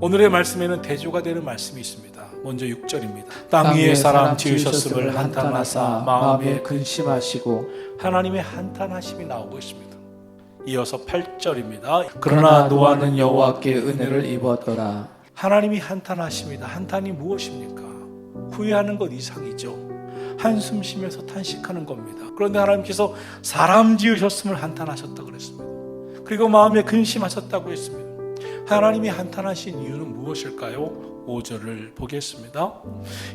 오늘의 말씀에는 대조가 되는 말씀이 있습니다. 먼저 6절입니다. 땅 위에 사람 지으셨음을 한탄하사 마음에 근심하시고 하나님의 한탄하심이 나오고 있습니다. 이어서 8절입니다. 그러나 노아는 여호와께 은혜를 입었더라 하나님이 한탄하십니다. 한탄이 무엇입니까? 후회하는 것 이상이죠. 한숨 쉬면서 탄식하는 겁니다. 그런데 하나님께서 사람 지으셨음을 한탄하셨다 그랬습니다. 그리고 마음에 근심하셨다고 했습니다. 하나님이 한탄하신 이유는 무엇일까요? 5절을 보겠습니다.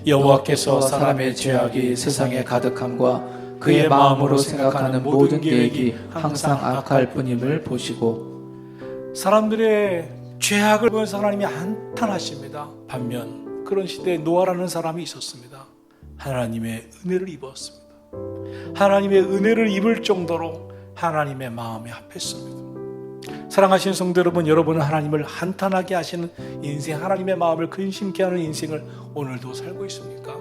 여호와께서 사람의 죄악이 세상에 가득함과 그의 마음으로 생각하는 모든 계획이 항상 악할 뿐임을 보시고 사람들의 죄악을 보면서 하나님이 한탄하십니다. 반면 그런 시대에 노아라는 사람이 있었습니다. 하나님의 은혜를 입었습니다. 하나님의 은혜를 입을 정도로 하나님의 마음에 합했습니다. 사랑하시는 성도 여러분, 여러분은 하나님을 한탄하게 하시는 인생, 하나님의 마음을 근심케 하는 인생을 오늘도 살고 있습니까?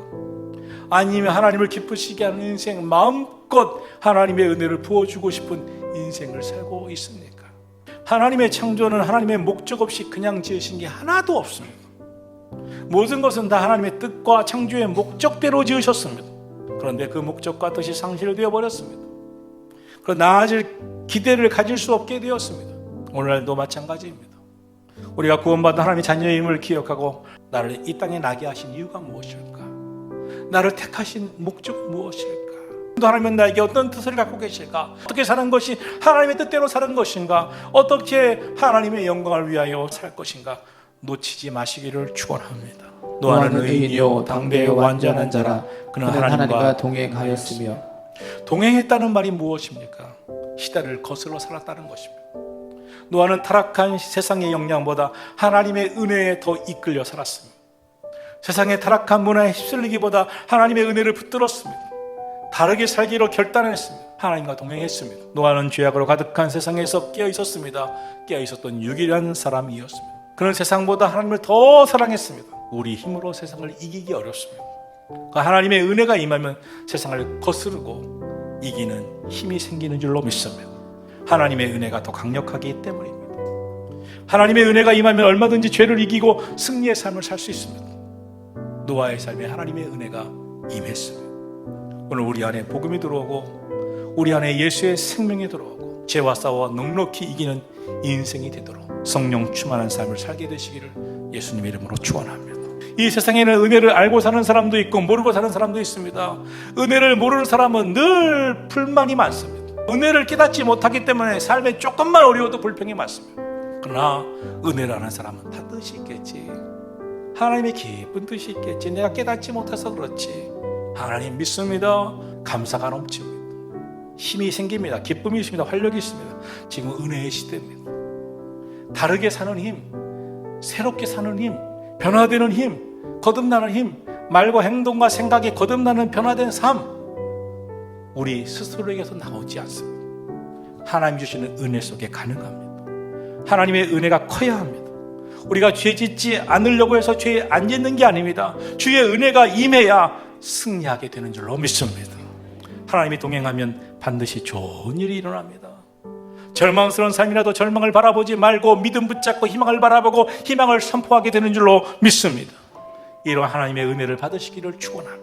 아니면 하나님을 기쁘시게 하는 인생, 마음껏 하나님의 은혜를 부어주고 싶은 인생을 살고 있습니까? 하나님의 창조는 하나님의 목적 없이 그냥 지으신 게 하나도 없습니다. 모든 것은 다 하나님의 뜻과 창조의 목적대로 지으셨습니다. 그런데 그 목적과 뜻이 상실되어 버렸습니다. 그리고 나아질 기대를 가질 수 없게 되었습니다. 오늘날도 마찬가지입니다. 우리가 구원받은 하나님의 자녀임을 기억하고 나를 이 땅에 나게 하신 이유가 무엇일까? 나를 택하신 목적은 무엇일까? 또 하나님은 나에게 어떤 뜻을 갖고 계실까? 어떻게 사는 것이 하나님의 뜻대로 사는 것인가? 어떻게 하나님의 영광을 위하여 살 것인가? 놓치지 마시기를 축원합니다. 노아는 의인이요 당대의 완전한 자라 그는 하나님과 동행하였으며 동행했다는 말이 무엇입니까? 시대를 거슬러 살았다는 것입니다. 노아는 타락한 세상의 영향보다 하나님의 은혜에 더 이끌려 살았습니다. 세상의 타락한 문화에 휩쓸리기보다 하나님의 은혜를 붙들었습니다. 다르게 살기로 결단했습니다. 하나님과 동행했습니다. 노아는 죄악으로 가득한 세상에서 깨어 있었습니다. 깨어 있었던 유일한 사람이었습니다. 그는 세상보다 하나님을 더 사랑했습니다. 우리 힘으로 세상을 이기기 어렵습니다. 그 하나님의 은혜가 임하면 세상을 거스르고 이기는 힘이 생기는 줄로 믿습니다. 하나님의 은혜가 더 강력하기 때문입니다. 하나님의 은혜가 임하면 얼마든지 죄를 이기고 승리의 삶을 살 수 있습니다. 노아의 삶에 하나님의 은혜가 임했습니다. 오늘 우리 안에 복음이 들어오고 우리 안에 예수의 생명이 들어오고 죄와 싸워 넉넉히 이기는 인생이 되도록 성령 충만한 삶을 살게 되시기를 예수님의 이름으로 축원합니다. 이 세상에는 은혜를 알고 사는 사람도 있고 모르고 사는 사람도 있습니다. 은혜를 모르는 사람은 늘 불만이 많습니다. 은혜를 깨닫지 못하기 때문에 삶에 조금만 어려워도 불평이 많습니다. 그러나 은혜를 아는 사람은 다 뜻이 있겠지. 하나님의 깊은 뜻이 있겠지. 내가 깨닫지 못해서 그렇지. 하나님 믿습니다. 감사가 넘칩니다. 힘이 생깁니다. 기쁨이 있습니다. 활력이 있습니다. 지금 은혜의 시대입니다. 다르게 사는 힘, 새롭게 사는 힘, 변화되는 힘, 거듭나는 힘, 말과 행동과 생각이 거듭나는 변화된 삶, 우리 스스로에게서 나오지 않습니다. 하나님 주시는 은혜 속에 가능합니다. 하나님의 은혜가 커야 합니다. 우리가 죄 짓지 않으려고 해서 죄에 안 짓는 게 아닙니다. 주의 은혜가 임해야 승리하게 되는 줄로 믿습니다. 하나님이 동행하면 반드시 좋은 일이 일어납니다. 절망스러운 삶이라도 절망을 바라보지 말고 믿음 붙잡고 희망을 바라보고 희망을 선포하게 되는 줄로 믿습니다. 이러한 하나님의 은혜를 받으시기를 축원합니다.